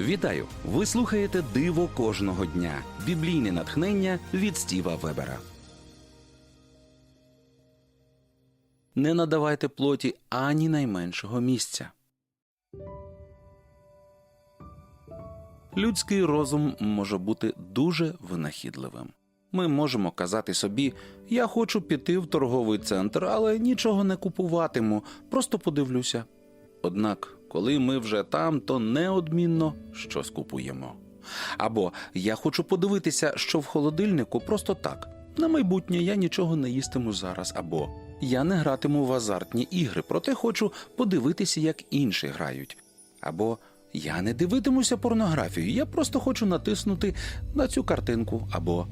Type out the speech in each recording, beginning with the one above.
Вітаю! Ви слухаєте Диво кожного дня. Біблійне натхнення від Стіва Вебера. Не надавайте плоті ані найменшого місця. Людський розум може бути дуже винахідливим. Ми можемо казати собі: я хочу піти в торговий центр, але нічого не купуватиму, просто подивлюся. Однак, коли ми вже там, то неодмінно щось купуємо. Або я хочу подивитися, що в холодильнику просто так. На майбутнє я нічого не їстиму зараз, або я не гратиму в азартні ігри, проте хочу подивитися, як інші грають. Або я не дивитимуся порнографію, я просто хочу натиснути на цю картинку, або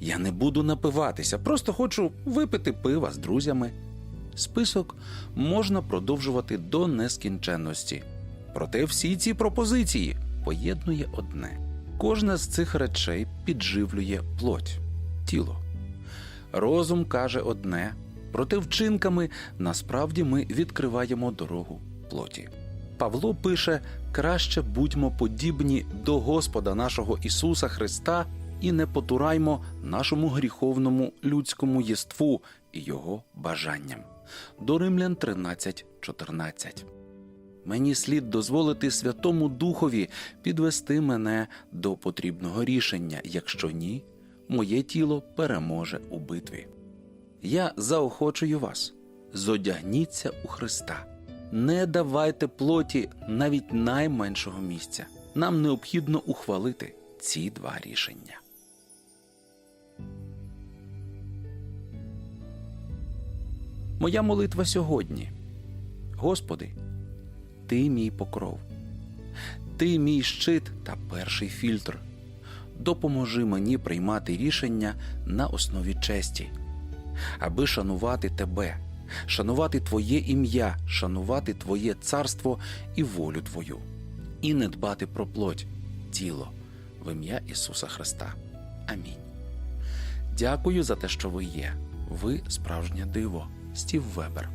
я не буду напиватися, просто хочу випити пива з друзями. Список можна продовжувати до нескінченності. Проте всі ці пропозиції поєднує одне: кожна з цих речей підживлює плоть, тіло. Розум каже одне, проте вчинками насправді ми відкриваємо дорогу плоті. Павло пише: краще будьмо подібні до Господа нашого Ісуса Христа і не потураймо нашому гріховному людському єству його бажанням. До Римлян 13.14 Мені слід дозволити Святому Духові підвести мене до потрібного рішення, якщо ні, моє тіло переможе у битві. Я заохочую вас, зодягніться у Христа. Не давайте плоті навіть найменшого місця. Нам необхідно ухвалити ці два рішення. Моя молитва сьогодні. Господи, Ти мій покров, Ти мій щит та перший фільтр. Допоможи мені приймати рішення на основі честі, аби шанувати Тебе, шанувати Твоє ім'я, шанувати Твоє царство і волю Твою, і не дбати про плоть, тіло в ім'я Ісуса Христа. Амінь. Дякую за те, що ви є. Ви справжнє диво. Стів Вебер.